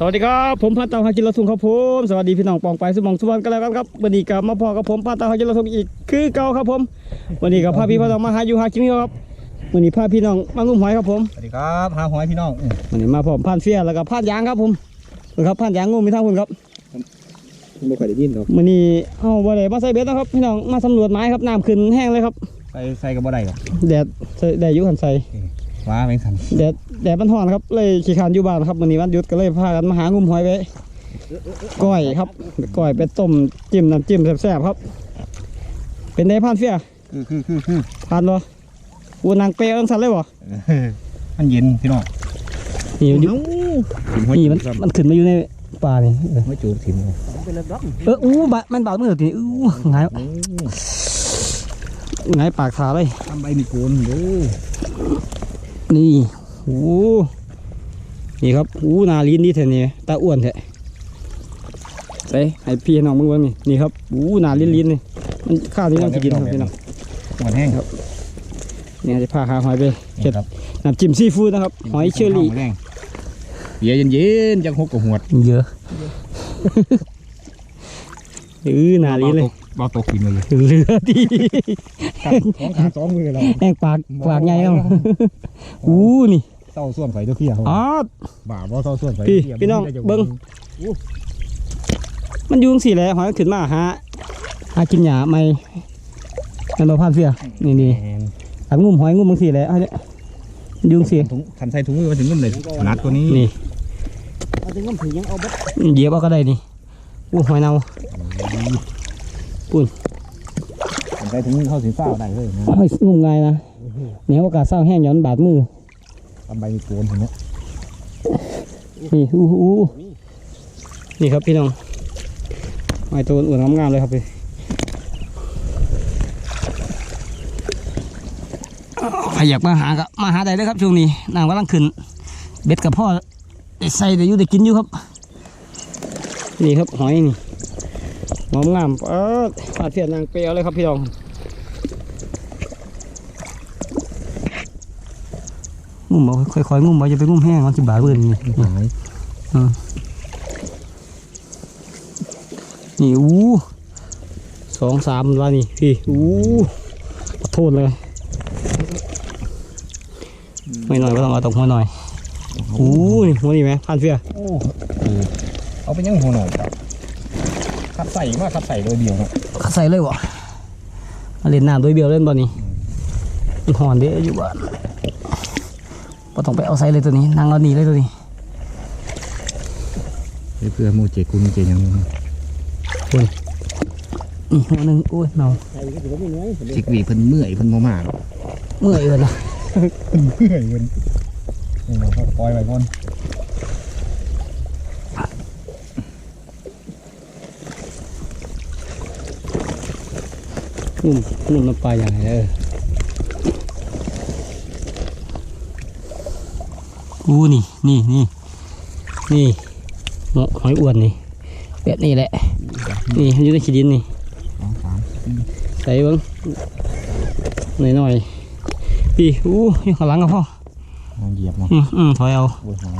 สวัสดีครับผมพันเตาฮากินรทุงครับผมสวัสดีพี่น้องปองไปสมองสุวรรณกันแล้วกันครับวันนี้กับมาพอกับผมพันเตาฮากินรทุงอีกคือเก่าครับผมวันนี้กับพาพี่พ่อน้องมาหาอยู่หากินครับวันนี้พาพี่น้องมางุ้มหอยครับผมสวัสดีครับหาหอยพี่น้องวันนี้มาพร้อมผ่านเฟียแล้วก็ผ่านยางครับผมนะครับผ่านยางงุ้มมีทั้งคนครับไม่ค่อยได้ยินหรอกวันนี้เอาบ่ได้มาใส่เบ็ดนะครับพี่น้องมาสำรวจไม้ครับน้ำขึ้นแห้งเลยครับใส่ใส่กับบ่ได้หรอกแดดใส่แดดอยุขันใส่ ว้าแมงสันแดดแดดมันร้อนครับ เลยขี้ขานอยู่บ้านครับวันนี้วันหยุดก็เลยพากันมาหางุ้มหอยไว้ก้อยครับก้อยไปต้มจิ้มน้ำจิ้มแซ่บๆครับ เป็นได้ผ่านเฟียคือคือคือคือผ่านบ่อูนางเปย์ต้องสันเลยบ่มันเย็นพี่น้องนี่มันอยู่ถิ่มหอยนี่จูมันบครับมันขึ้นมาอยู่ในป่านี่เออหอยจูบถิ่มเลยเอออู้บะมันบาดมือทีอู้หงายหงายปากขาเลยทำใบมีโกนดู นี่โอ้นี่ครับอู้นาลีนนี่แท้นี่ตาอ้วนแท้ใส่ให้พี่น้องมึงเบิ่งนี่นี่ครับอู้นาลีนลีนนี่มันข้าวที่น้องสิกินครับพี่น้องหวานแห้งครับนี่จะพาหาหอยไปเก็บครับน้ำจิ้มซีฟู้ดนะครับ หอยเชอรี่แรงเบียร์เย็นๆจังหกกับหวดเยอะเออนาลีนเลย เบาตกกินเลยเหลือดีสองขาสองมือเราแองปากปากใหญ่ครับอู้นี่เศร้าส่วนไฟตัวเขี้ยวอ๋อบ่าบ่เศร้าส่วนไฟพี่พี่น้องเบิ่งมันอยุ่จั่งสี่แหล้วหอยมันขึ้นมาหาหากินหญ้าไม่มันมาพานเสียนี่นี่อันงุ่มหอยงุ่มบางสี่แหล้วเนี่ยมันอยุ่จั่งสี่ถุงทันใส่ถุงมือมาถึงเงินเลยขนาดตัวนี้นี่เอาถึงก็ถือยังเอาบัดเหยียบเอาก็ได้นี่อู้หอยเน่า ทันใส่ถุงมือเข้าสีฟ้าได้เลยนะหอยงุ่มง่ายนะเหนียวโอกาสสร้างแห้งย้อนบาดมือทำใบมีโกนเห็นไหมนี่อู้อู้นี่ครับพี่น้องหอยตัวอ้วนๆงามๆเลยครับพี่ใครอยากมาหาก็มาหาได้เลยครับช่วงนี้น้ำกำลังขึ้น เบ็ดกับพ่อได้ใส่ได้อยู่ได้กินอยู่ครับ นี่ครับหอยนี่ งามงามๆเออปาดเทียนนางเปรียวเลยครับพี่น้องงุ่มเอาค่อยๆงุ่มเอาจะไปงุ่มแห้งมันจะบาดเบื่อนี่นี่หายนี่อู้สองสามแล้วนี่พี่อู้ขอโทษเลยไม่หน่อยก็ต้องเอาตรงหัวหน่อยอู้นี่หัวนี่ไหมพันเฟียโอ้เออเอาไปยังหัวหน่อยครับคัด ใส่มาคัดใส่โดยเดียวเนาะขัดใส่เลยวะมาเล่นน้ำโดยเบียวเล่นบอลนี่มันหอนเด้อยู่บ้านก็ต้องไปเอาใส่เลยตัวนี้นั่งเอาหนีเลยตัวนี้เพื่อโมเจกุนเจยังนี่หัวหนึ่งโอ้ยเมาใส่ก็ถือว่าไม่น้อยจิกวีเพิ่นเมื่อยเพิ่นโมมาหรอกเมื่อยเลยนะเมื่อยเพิ่นนี่เราก็ปล่อยไว้ก่อน นุ่มนุ่มน้ำปลาอย่างไรเอออู้นี่นี่นี่นี่หมหอยอ้วนนี่แบบนี้แหละ นี่มันอยู่ในขี้ดินนี่สองสามสี่ใส่เบิ้งหน่อยหน่อยๆพี่อู้ยข้างหลังกับพ่อลองเหยียบเนาะอืมอืมถอยเอาโอ้ยหาย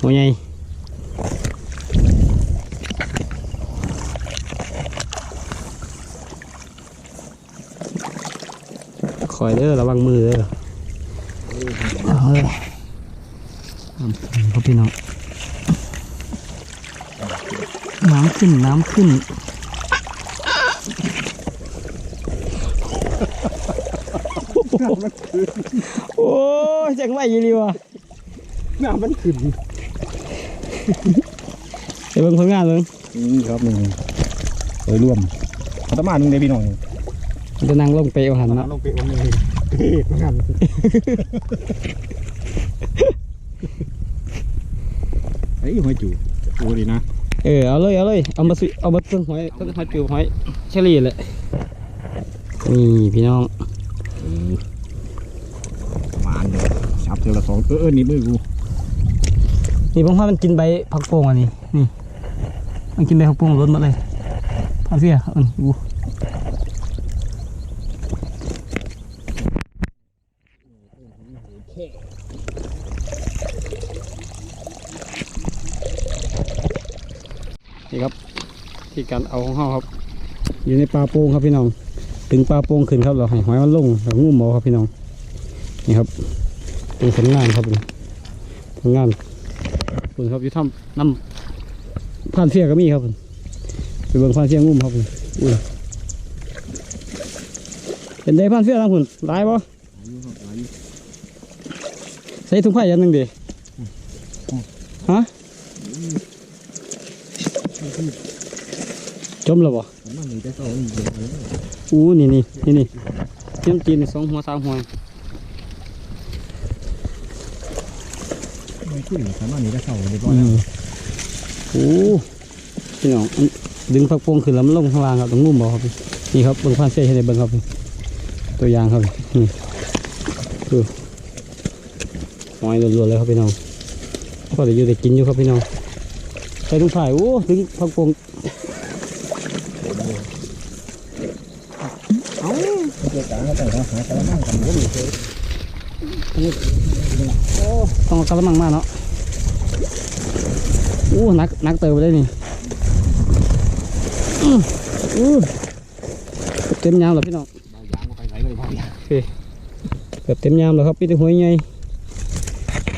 หัวใหญ่ คอยเด้อระวังมือเด้อเอาเลยพี่น้องน้ำขึ้นน้ำขึ้นโอ้ยจังไรยี่ลีวะน้ำมันขึ้นเดี๋ยวเบิ่งผลงานเบิ่งนี่ครับหนึ่งโดยรวมอัตมาหนึ่งเดพี่น้อง จะนั่งลงเปเอาหันเนาะลงไปวันหนึ่งเฮ้ยงานไอ้หอยจูโอ้ดีนะ เออเอาเลยเอาเลยเอามาสิเอามาต้นหอยต้นหอยจิ๋วหอยเชอรี่แหละนี่พี่น้องประมาณเดียวชับเทอละสองเออนี่มือกูนี่ผมว่ามันกินใบผักโป่งอันนี้นี่มันกินใบผักโป่งล้นหมดเลยพาเสียอันอู้นี่ครับ ที่ การเอาของเฮาครับ อยู่ในปลาโป่งครับพี่น้องถึงปลาโป่งขึ้นครับเราให้หอยมันลงแล้วงูหมอครับพี่น้องนี่ครับเป็นผลงานครับผมผลงานคุณครับอยู่ถ้ำน้ำผ่านเสียก็มีครับผมไปเบิ่งผ่านเสียงุ่มครับผมอุ้ยเป็นได้ผ่านเสียทางคุณหลายปะใส่ถุงผ้ายันหนึ่งดิฮะ จมแล้วบ่มันมีแต่เสาอีกเยอะเลยอู้นี่นี่นี่นี่เทียมตีนสองหัวสามหัวไม่ขึ้นสามารถมีแต่เสาเรียบร้ออืยแล้วมโอ้พี่น้องอันดึงผักโป่งขึ้นแล้วมันลงข้างล่างครับตรงงุ่มบ่ครับนี่ครับเบิ่งผ่านเสียให้ได้เบิ่งครับตัวอย่างครับนี่คือหอยล้วนๆเลยครับพี่น้องก็ได้อยู่ได้กินอยู่ครับพี่น้องใส่ถุงผ้าโอ้ดึงผักโป่งเอ้า เจ้าจ๋าเขาแต่เขาหากระมังกันก็มีเลย ต้องเอากระมังมาเนาะอู้นักนักเติบไปได้นี่อื้ออู้เต็มยามแล้วพี่น้องบางอย่างก็ไปไหนเลยบางอย่างเกือบเต็มยามแล้วครับพี่ตะหวยใหญ่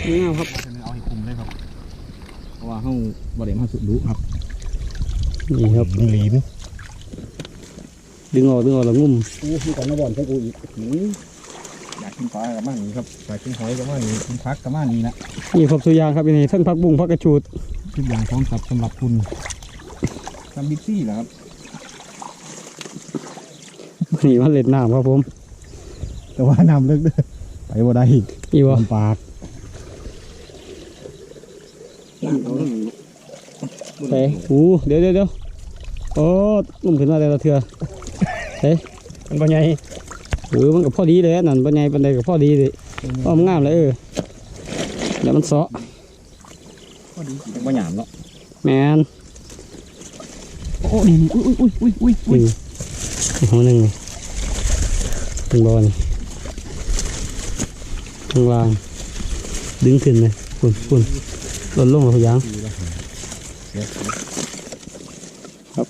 นี่งามครับเอาให้คุมเลยครับเพราะว่าเขาบริเวณสุดดุครับนี่ครับหลีมดึงออกดึงออกแล้วงุ่มกูมีของมาบ่อนใช้กูอีกอยา กกินปลากับมานี้ครับอยากกินหอยกับมานี้กินพักกับมานี้นะนี่ครบตัวอย่างครับนี่ทั้งผักบุ้งผักกระชูดทุกอย่างพร้อมสับสำหรับคุณทำบิ๊กซี่เหรอครับนี่มันเล็ดน้ำครับผม แต่ว่าน้ำเลิกเด้อไปบ่ได้อีกนี่วะลำปากใส่อู้เดี๋ยวเดี๋ยวเดี๋ยวโอ้งุ่มขึ้นมาแต่ละเถื่อมันบ่ใหญ่ เออมันกับพ่อดีเลยนั่นปัญญาปันใดกับพ่อดีเลยพ่อมันงามเลยเออเดี๋ยวมันเสาะบ่หยามเนาะแมนโอ้นี่อุ้ยอุ้ยอุ้ยอุ้ยอุ้ยนี่อีกหัวหนึ่งนี่เป็นบอลข้างล่างดึงขึ้นเลยปุ่นปุ่นหล่นลงแล้วยาง ครับ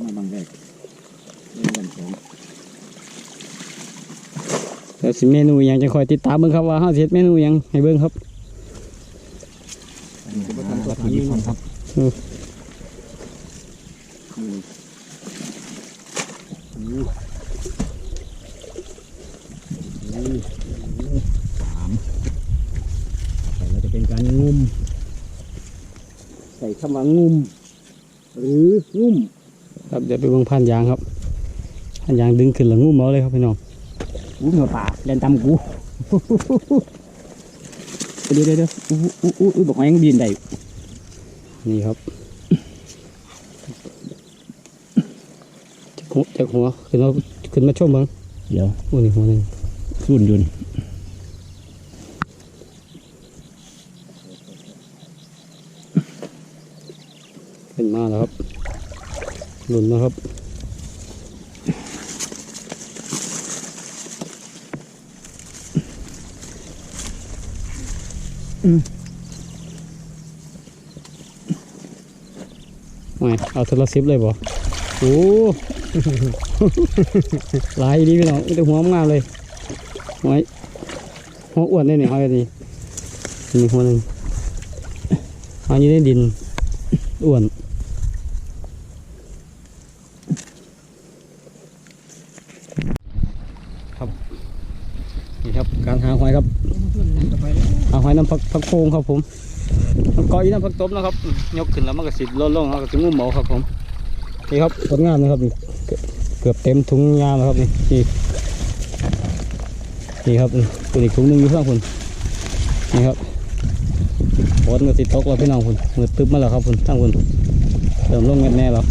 มาบางแรก เดี๋ยว สิเมนูยังจะคอยติดตามเบิ่งครับว่าเฮาสิเฮ็ดเมนูยังให้เบิ่งครับวัตถุดิบครับสามใส่เราจะเป็นการงุมใส่คำว่างุ่มหรืองุ่มครับเดี๋ยวไปเบิ่งพันยางครับพันยางดึงขึ้นแล้วงุ่มเอาเลยครับพี่น้อง อู้เหนือป่าเล่นตำกูเดี๋ยวเดี๋ยวเดี๋ยวอู้อู้อู้อู้บอกว่ายังบินได้นี่ครับจักหัวจักหัวขึ้นมาขึ้นมาชมเบิ่งเดี๋ยวโอ้นี่หัวหนึงรุ่นยุนขึ้นมาแล้วครับหลุนนะครับ ไม่เอาโทรศัพท์เลยบ่โอ้หลายดีพี่น้องแต่หัวงามเลยหัวหัวอ้วนได้เนี่ยหอยอันนี้นี่หัวหนึ่งหอยอยู่ในดินอ้วนครับนี่ครับการหาหอยครับหาหอย น้ำผักผักโพงครับผมกาะอีน้ำผักตบนะครับ ยกขึ้นแล้วมันก็สิลดลงแล้วก็ถึงงุ่มหมาครับผมนี่ครับผลงานนะครับนี่เกือบเต็มถุงยาแล้วครับนี่นี่นี่ครับนี่ตัวอีกถุงหนึงอยู่ข้างคุณนี่ครับฝนก็ติดตกแล้วพี่น้องคุณมือตึ๊บมาแล้วครับคุณทั้งคุณเริ่มลงแน่แน่ๆแล้ว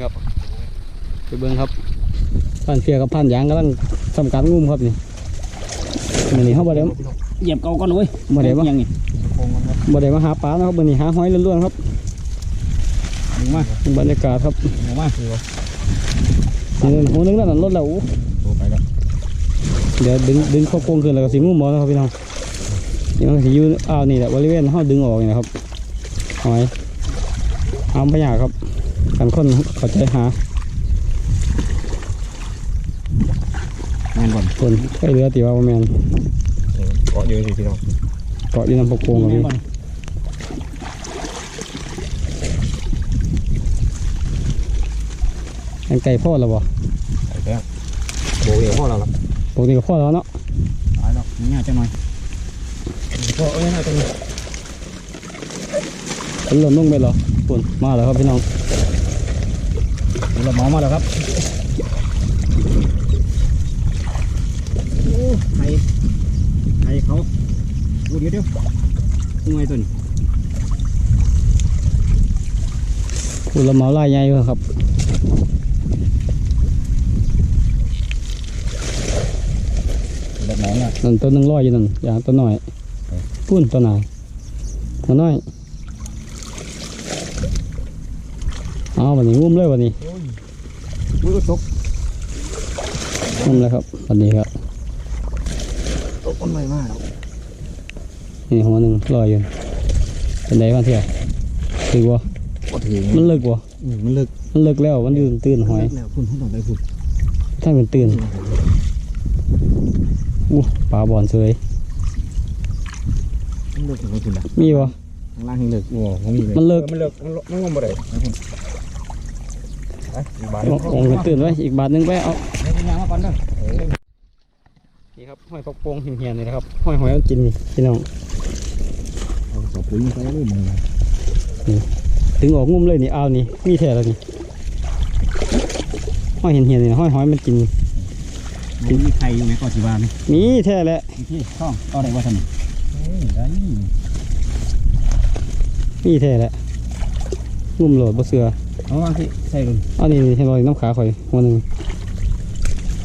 ครับไปเบิ้งครับพันเฟียกับพันยางกำลังทำการงุ่มครับนี่มันนี่เขาบ่ได้ว เหยียบเกาก่อนเลยบ่ได้บ่ยังนี่บ่ได้มาหาปลานะครับวันนี้หาหอยล้วนๆครับลงมาบรรยากาศครับลงมานี่หัวหนึงแล้วนั่นรถแล้วอู้โตไปแล้วเดี๋ยวดึงดึงเข้าโป่งขึ้นแล้วก็สิงูหมอนะครับพี่น้องนี่มันสิอยู่อ้าวนี่แหละบริเวณห้าดึงออกนี่นะครับหอยเอาไม่ยากครับกันคนเข้าใจหางานก่อนคนใกล้เรือตีว่าบ่แมนเกาะอยู่สิพี่น้องเกาะอยู่น้ำปกโป่งกับนี่อันไก่พ่อแล้วบ่ไปแล้วโบเอวพ่อเราละปกติก็พ่อแล้วเนาะตายแล้วนี่ง่ายจังหน่อยพ่อเอ้ยน่าจะมีเป็นเริ่มลงไปเหรอปุ่นมาแล้วครับพี่น้องเราเมามาแล้วครับโอ้ไข่ไข่เขาดูเดี๋ยวเดี๋ยวงวยตัวนี้ปุ่นละเมาลายใหญ่อยู่ครับแบบไหนน่ะนั่นตัวหนึงร้อยอยู่นั่นอย่างตัวน้อยปุ่นตัวหนาตัวน้อยเอาวันนี้งุ้มเลยวันนี้อุ้ยตกงุ้มเลยครับวันนี้ครับต กคนใหม่มากแล้วนี่หัวหนึ่งลอยอยู่เป็นไดมาเที่ยวถือว่าก็ถือมันเลิกว่อืมมันเลิกมันเลิกแล้วมันยืนตื่นหอยแล้วคุณต้องได้คุณถ้าเป็นตื่นอู้ปลาบอลเฉยมันเลิกถึงคุณละมีวะข้างล่างให้เลิกโอ้มันมีเลยมันเลิกมันเลิกมันมันงมบ่ได้นะไปอีกบาทลองกันตื่นไว้อีกบาทหนึงไปเอา นเด้อเออนี่ครับหอยฟักโป่งเหี่ยนๆนี่นะครับหอยหอยมันกินนี่พี่น้องเอาสอบปุ๋ยมาใส่เลยมึงนะถึงออกงุ้มเลยนี่เอานี่มีแท้แล้วนี่หอยเหี่ยนๆนี่หอยหอยมันกินมันมีไข่อยู่ไหมก่อนสิบาทนี่มีแท้แหละที่ช่องเอาอะไรวะท่านได้มีแท้แหละงุ้มโหลดบ่เสือเอาวางสิใส่ลงเอานี่นี่ให้ลอยน้ำขาข่อยหัวหนึ่ง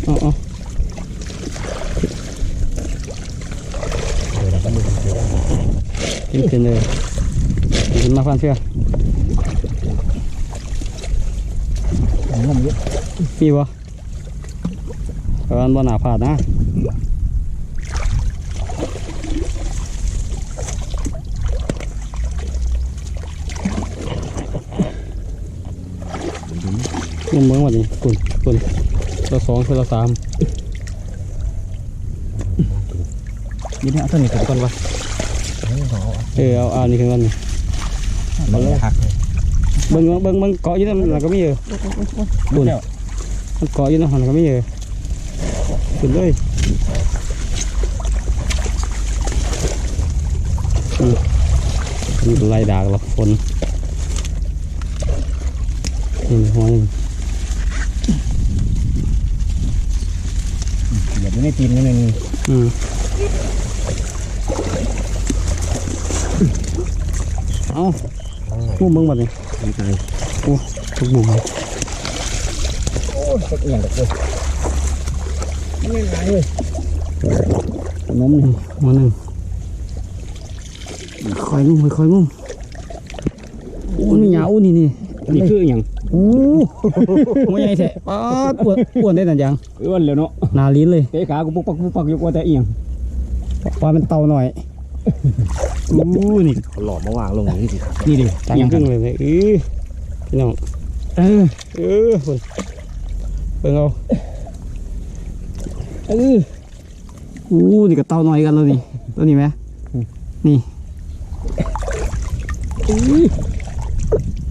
เอาเอา เดี๋ยวเราก็ดู กินขึ้นเลยกินขึ้นมาฟันเสืองมเยอะมีบ่ประมาณบ่หนาผาดนะยังเมืองวันนี้คุณคุณเราสองคือเราสามนี่เนี่ยเอาตัวนี้ถึงก่อนวะ เอาเออเอาเอานี่คือวันนี้เอาเลยหักเลยเบิ้งเบิ้งเบิ้งเกาะอยู่นั่นมันก็มีเออบุญแล้วมันเกาะอยู่นั่นมันก็มีเออขึ้นเลยอืมมันไล่ดากหรอกฝนนี่หัวหนึงเดี๋ยวไม่ตีนนิดนึงอืม เอามุมเบิ้งบัดนี้ไม่ตายทุกมุมเลยโอ้ยตกเอียงตกเลยไม่ง่ายเลยน้มหนึ่งหัวหนึ่งคอยงุ้มคอยงุ้มโอ้นี่ยาวนี่นี่นี่คืออย่างโอ้หัวใหญ่แท้ป๊าดอ้วนอ้วนได้แต่ยังอ้วนเลยเนาะนาลิ้นเลยเตะขากูปุ๊กปักปุ๊กปักอยู่กว่าแต่เอียงปลาเป็นเต่าหน่อย อู้นี่เขาหลอมมาวางลงอย่างนี้สินี่ดิตังครึ่งเลยเลยเออพี่น้องเออเออคนเบิ่งเอาเอออู้นี่ก็เต่าหน่อยกันแล้วนี่ตัวนี้ไหมนี่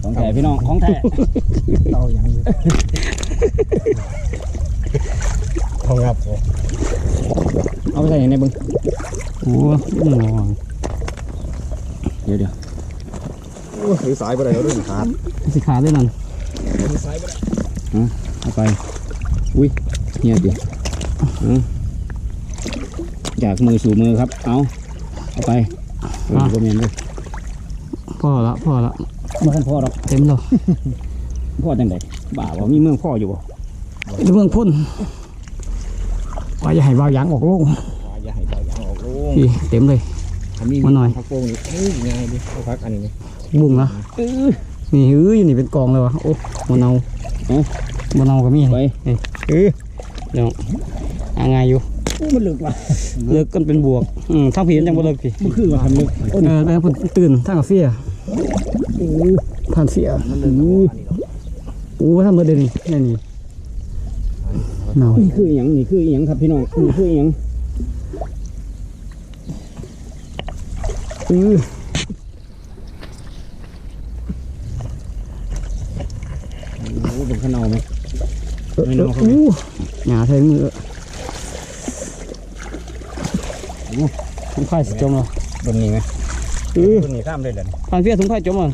ของแท้พี่น้องของแท้เต่าอย่างนี้ทองงับเอาไปใส่ในบึงโอ้หนอง เดี๋ยวเดี๋ยวโอ้ย สายไปไหนแล้วด้วยขาดสิขาดด้วยนั่นสายไปไหนอะเอาไป อุ้ยเฮียดิอะจากมือสู่มือครับ เอาเอาไปเออก็เมียนเลยพ่อละพ่อละมาท่านพ่อหรอกเต็มแล้วพ่อจังไดบ่าว่ามีเมืองพ่ออยู่บ่จะเมืองพ่นว่าอย่าให้วาวยางออกโลกอย่าให้เบาอย่างออกลูกนี่เต็มเลย ทำนี่มาหน่อยพักโป่งนี่เฮ้ยง่ายดิเขาพักอันนี้นี่บุ้งนะเออนี่เอ้ยนี่เป็นกองเลยวะโอ้มะนาวเอ้ามะนาวก็มีไปเออเดี๋ยวอ่างไงอยู่โอ้มันลึกว่ะเลิกกันเป็นบวกอืมถ้าผีมันยังบ่เลิกพี่มันคือว่าทำลึกเออแม่งเพิ่นตื่นทางกาแฟอโอ้ผ่านเสียโอ้โอ้ทำมาเดินนี่นี่นี่เนานี่คืออหย่างนี่คืออหย่างครับพี่น้องนี่คืออหย่าง อือโอ้เป็นข้าวเหนียวไหมไม่เอเนาอครับอู้หยาแทงมือถุงไข่สิจมเหรอตรงนี้ไหมอือตรงนี้ข้ามเลยเด่นผ่านเสียถุงไข่จมเหรอ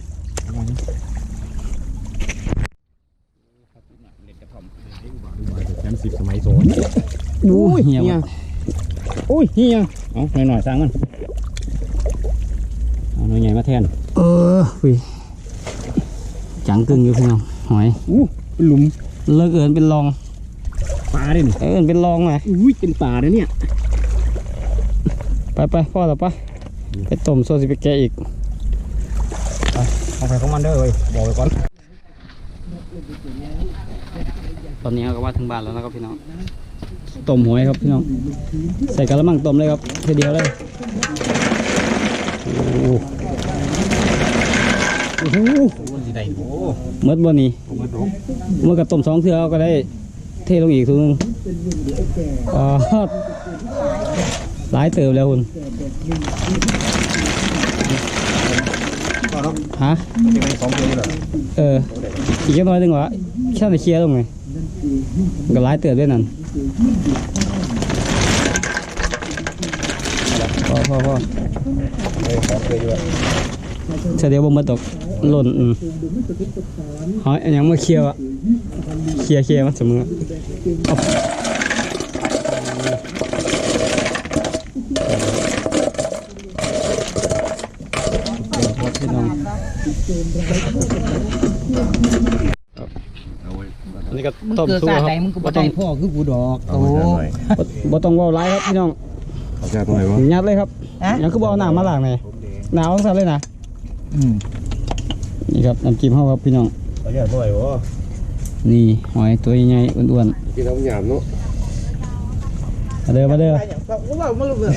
แชมป์สิบสมัยโซนดูเหี่ยวอุ้ยเฮียเอาหน่อยหน่อยๆสร้างมันเอาหน่อยใหญ่ มาแทน เออฟิจังกึ่งอยู่พี่น้องหอยอู้เป็นหลุมเลิกเอินเป็นรองปลาด้วยนี่เอินเป็นรองมาอุ้ยเป็นปลาเด้อเนี่ยไปไปพ่อเราปะไปต้มโซสิไปแกะอีกเอาไปของมันเด้อเว้ยบอกไว้ก่อน ตอนนี้เราก็มาถึงบ้านแล้วนะครับพี่น้องต้มหอยครับพี่น้องใส่กระมังต้มเลยครับทีเดียวเลยโอ้โหโอ้โหสีใดโอ้เมื่อวันนี้ผมมาดูเมื่อกับต้มสองเทือเราก็ได้เทลงอีกทีนึงอ่าหลายเติบแล้วคุณฮะยังไงสองตัวนี่เหรอเอออีกแค่น้อยหนึงวะแค่ในเคลียร์ตรงไหนก็หลายเติบด้วยนั่นพอพอพอเออสองตัวอยู่อะเฉลียวบ่หมดตก หล่นอืมอยอันยังมาเคลียร์อะเคลียร์เคลียร์มันเสมอพี่น้องนนี้ก็ต้มเกิดสู้ซาครับบ่ต้องพ่อคือกูดอกโอ้บ่ต้องว้าร้ายครับพี่น้องยัดเลยครับยังคือบ่เอาหน้ำมาล้างเลยหนาวสั่นเลยนะอืม นี่ครับน้ำจิ้มเฮาครับพี่น้องเอาจากตรงไหนวะนี่หอยตัวใหญ่ๆอ้วนกินน้ำยำเนาะๆมาเด้อมาเด้อกูว่ามึงเบิ่ง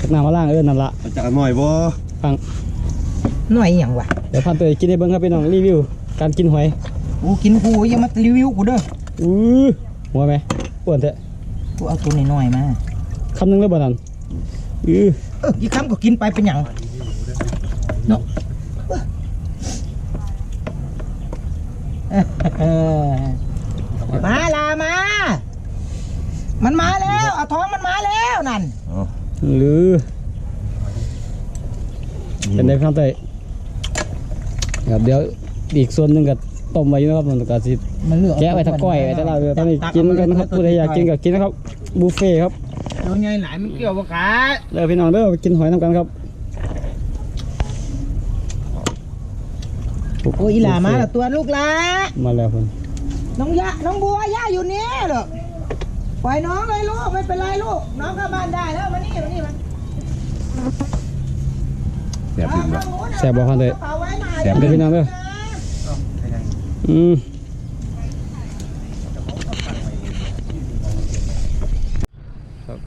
ตักน้ำมาล้างเอิ้นนั่นละเอาจากหน่อยวะหน่อยอหย่างวะเดี๋ยวพันตัวกินได้เบิ่งครับพี่น้องรีวิว การกินหอยกูกินกูอย่ามารีวิวกูเด้ออื้อหัวไหมอ้วนแท้กูเอาตัวน้อยๆมาคำหนึงเลยบ่นั่นอื้อเออกี่คำก็กินไปเป็นหยังเนาะเออมาลามา มันมาแล้วเอาท้องมันมาแล้วนั่น หรือเป็นได้พันตัวครับเดี๋ยวอีกส่วนหนึงก็ต้มไว้อยู่นะครับมันก็สิมันเลือกแกะไว้ถ้าก้อยไว้ถ้าเราตอนนี้กินกันนะครับผู้ใดอยากกินก็กินนะครับบุฟเฟ่ต์ครับตัวใหญ่หลายมันเกี่ยวกับขาเด้อพี่น้องเด้อไปกินหอยน้ำกันครับ โอ้ยอีหลามาแล้วตัวลูกหลามาแล้วคนน้องยะน้องบัวย่าอยู่นี่เหรอปล่อยน้องเลยลูกไม่เป็นไรลูก น้องเข้าบ้านได้แล้วมานี่มานี่มันแซ่บจริงเอาวะข้างนู้นแซ่บบ่พันเลยกระเป๋าไว้มาแซ่บเด้อพี่น้องเด้ออืมครับ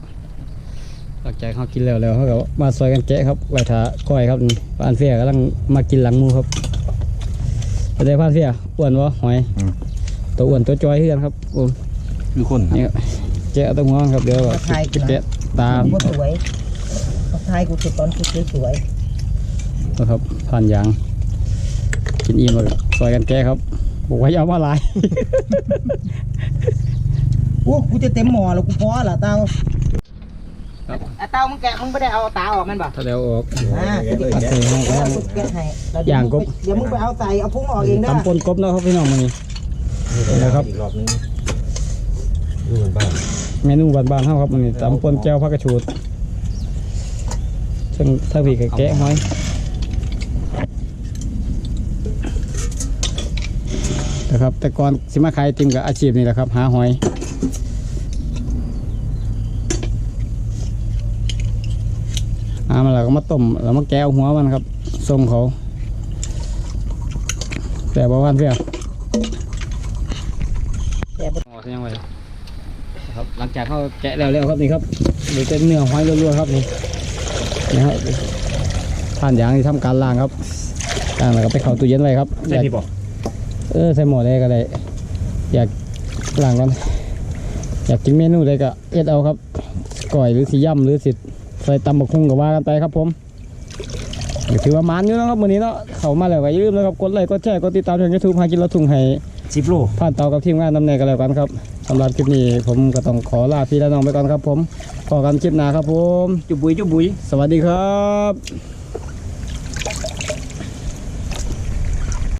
หลังจากเขากินแล้วแล้วเขาก็มาซอยกันแกะครับไว้ถาก้อยครับนี่พานเฟียกำลังมากินหลังหมูครับ ไปได้พานเฟียอ้วนวะหอยตัวอ้วนตัวจอยเฮือนครับผมคือคนนี่ครับแกะตัวงอนครับเดี๋ยวก็แกะตามกูสวยทักทายกูสุดตอนกูสวยนะครับผ่านยางกินอิ่มแล้วก็ซอยกันแกะครับบอกว่าอย่าเอามาหลายโอ้กูจะเต็มหม้อแล้วกูพอละเตา ครับไอ้เตามึงแกะมึงไม่ได้เอาตาออกมันป่ะถ้าเดี๋ยวออก อ่าโอเคครับแล้วกูแกะให้แล้วอย่างกบเดี๋ยวมึงไปเอาใส่เอาพุงออกเองเด้อตำปนกบนะครับพี่น้องมันนี่นะครับอีกรอบนึงดูเหมือนบ้านเมนูบ้านๆเฮาครับมันนี่ตำปนแก้วผักกระชูดซึ่งถ้าพี่ก็แกะหอยนะครับแต่ก่อนสิมาขายไอติมกับอาชีพนี่แหละครับ หาหอยหามาแล้ว ก็มาต้มแล้วมาแกะเอาหัวมันครับส่งเขา แต่บ่วันเพียแต่บ่อ๋อยังไงครับหลังจากเขาแกะแล้วแล้วครับนี่ครับเหลือแต่เนื้อหอยล้วนๆครับนี่นี่ครับผ่านอย่างที่ทำการล้างครับต่างแล้วก็ไปเข้าตู้เย็นไว้ครับใช่พี่บอกเออใส่หม้อได้ก็ได้อยากล้างก่อนอยากกินเมนูใดก็เอ็ดเอาครับก่อยหรือสีย่ำหรือสิ ใส่ตำบักหุ่งก็ว่ากันไปครับผมก็ถือว่ามันอยู่เนาะครับมื้อนี้เนาะเข้ามาแล้วก็อย่าลืมนะครับกดไลค์กดแชร์กดติดตามทาง YouTube หากินละทุ่งให้สิบโลผ่านต่อกับทีมงานนำเนินกันแล้วกันครับสำหรับคลิปนี้ผมก็ต้องขอลาพี่และน้องไปก่อนครับผมพอกันคลิปหน้าครับผม จุบบุยจุบบุย สวัสดีครับ